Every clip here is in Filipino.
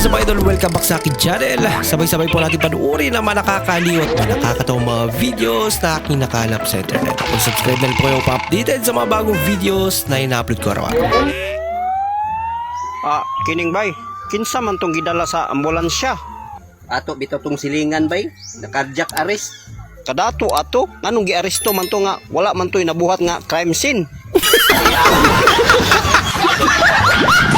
is up idol? Welcome back sa akin channel. Sabay-sabay po natin panuorin ang mga nakakaliw at mga nakakatawang mga videos na aking nakalap sa internet. Kung subscribe na po kayo pa-updated sa mga bagong videos na ina-upload ko araw-araw. Ah, kining bay. Kinsa man tong gidala sa ambulansya? Ato bitaw tong silingan bay, na cardiac arrest. Kadato ato, nganong giaresto man to nga wala man to'y nabuhat nga crime scene.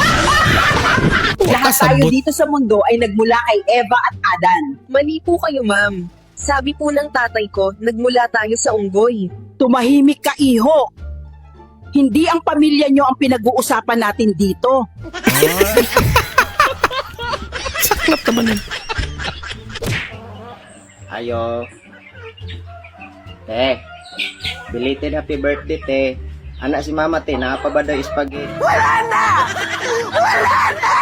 Lahat tayo dito sa mundo ay nagmula kay Eva at Adan. Mali po kayo, ma'am. Sabi po ng tatay ko, nagmula tayo sa unggoy. Tumahimik ka, iho. Hindi ang pamilya nyo ang pinag-uusapan natin dito. Saklap naman yun. Ayo. Te, belated happy birthday te. Anak si mama te, yung spaghetti. Ba't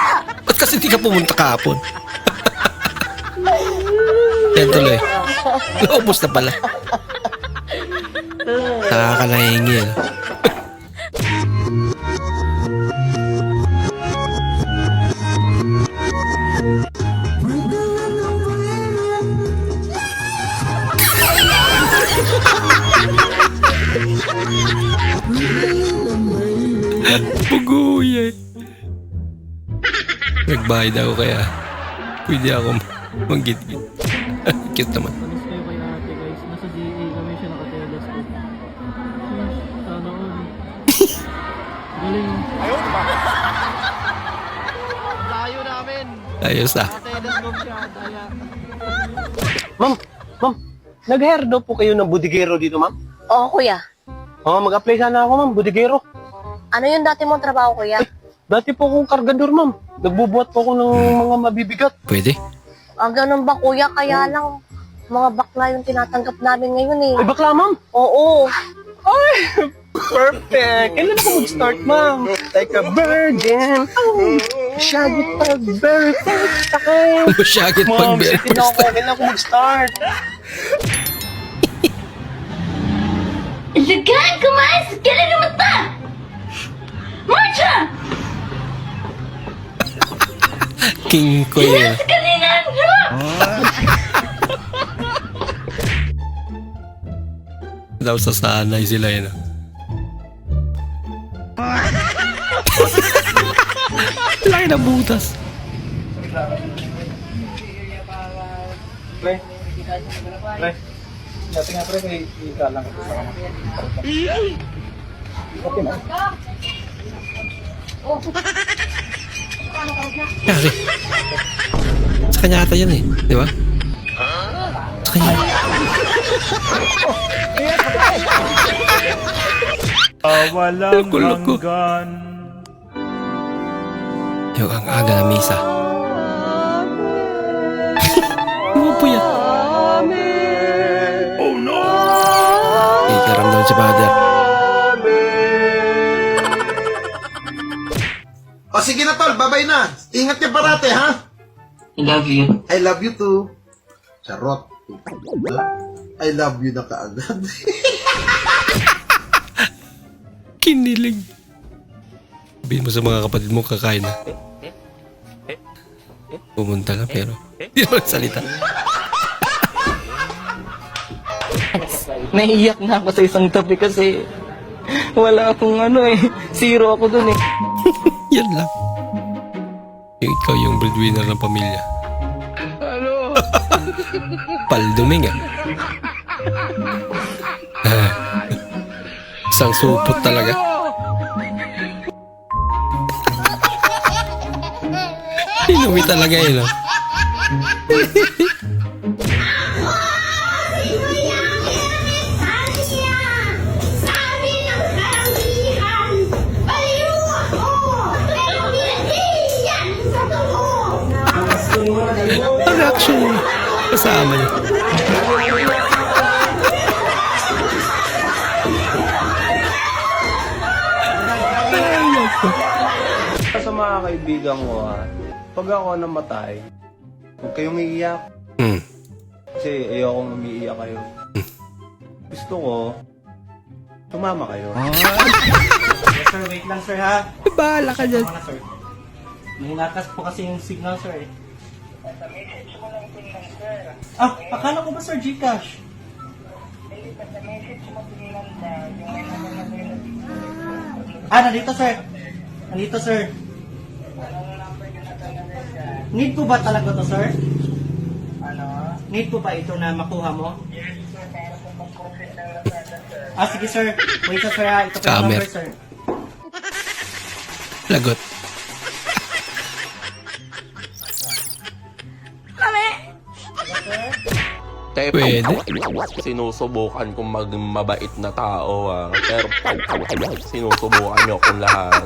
kasi di ka pumunta kahapon? Yan tuloy. Naubos na pala. Nakakalahingi yan. Eh. Nagbayad ako kaya pwede ako manggit-git. Cute naman. All. Galing. Ayos ah. Ma'am, ma'am, nag-hire daw po kayo ng budigero dito, ma'am? Oo, kuya. Oo, mag-apply sana ako, ma'am, budigero. Ano yung dati mong trabaho, kuya? Dati po akong kargador, ma'am. Nagbubuhat po ako ng mga mabibigat. Pwede. Ah, ganun ba, kuya? Kaya lang, mga bakla yung tinatanggap namin ngayon eh. Ay, bakla, ma'am. Oo. Perfect. Kailan ako mag-start, ma'am? Like a virgin. Oh, shaggy pag very first time. Masyagit pag Ma'am, sitin ako. Kailan ako mag-start? Ilagaan ko mais! Kailan na mata! King ko yun. Sa kanina! Daw sasanay sila yun. ah. Laki na butas. Pre. Pre. Dati nga, pre, kay ika lang. Kasi. Sa kanya ata yan eh. Di ba? Sa kanya. Walang Loko-loko. hanggan Yung ang aga na misa. Ano po yan? Oh no! Ikaramdam si father. O sige na tol, babay na. Ingat ka parate ha. I love you. I love you too. Charot. I love you na kaagad. Kinilig. Sabihin mo sa mga kapatid mo kakain na. Pumunta lang pero hindi naman salita. Naiiyak na ako sa isang tabi kasi wala akong ano eh. Zero ako dun eh. Yan lang. Yung ikaw yung breadwinner ng pamilya. Ano? Palduming ah. Ah. Isang supot talaga. Inumi talaga yun ah. Reaction niya. Kasama niya. Sa mga kaibigan ko, ha, pag ako namatay, huwag kayong iiyak. Hmm. Kasi ayokong umiiyak kayo. Gusto ko, tumama kayo. sir, wait lang sir ha. Bahala ka dyan. Mga sir. May nakas po kasi yung signal, sir. eh. Ah, akala ko ba, sir, Gcash? Ah, nandito, sir. Nandito, sir. Need po ba talaga to, sir? Ano? Need po ba ito na makuha mo? Ah, sige, sir. Wait, sir, ah. Ito po yung number, sir. Lagot. Pwede. Sinusubukan kong maging mabait na tao ah. Pero sinusubukan niyo akong lahat.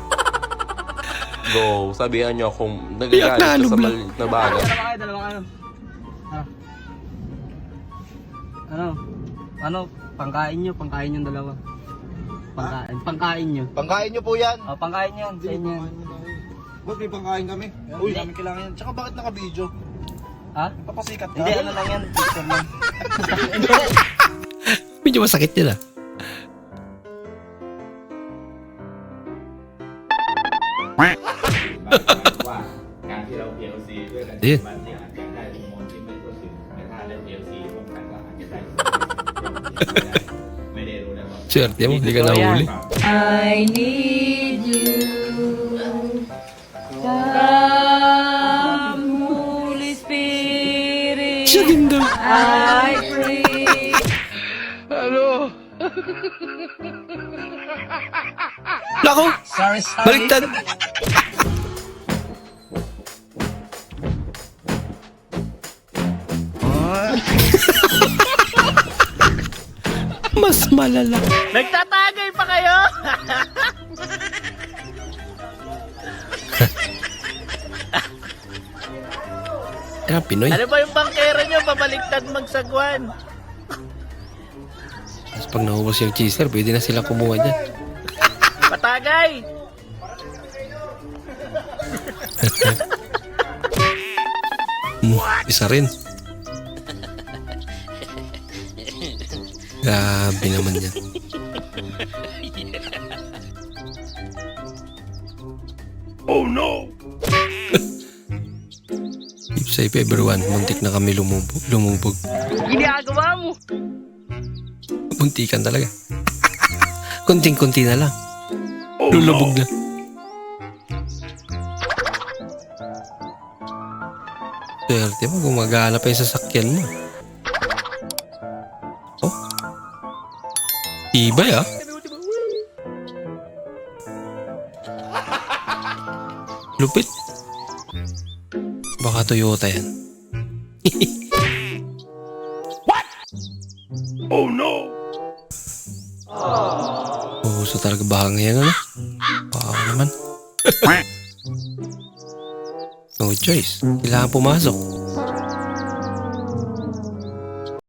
Go, sabihan niyo akong Iyak na, nagagalit ka sa alubla. maliit na bagay. Ano? Ano? Pangkain nyo, pangkain yung dalawa. Pangkain, pangkain nyo. Pangkain nyo po yan. Oh, pangkain yan, sa inyo. Ba't may pangkain kami? Uy, namin kailangan yan. Tsaka bakit naka-video? Ha? Papasikat ka? Hindi, ano lang yan, picture lang. Medyo masakit yun ah. Ayun. Swerte mo, hindi ka nahuli. I need you. Siya din daw. I pray. Nako! Baliktad! Mas malala. Nagtatagay pa kayo? Ah, Pinoy. Ano ba yung bangkera nyo? Pabaliktad magsagwan. Tapos pag naubos yung cheeser, pwede na sila kumuha dyan. Patagay! Hmm, isa rin. Grabe naman yan. oh no! Safe everyone. Muntik na kami lumubog. lumubog. Ginagawa mo! Muntikan talaga. Kunting-kunti na lang. Lulubog na. Swerte mo, gumagana pa yung sasakyan mo. Oh. Ibay ah. Lupit. Toyota yan. Oh, so talaga baka ngayon ano? Baka naman. no choice. Kailangan pumasok.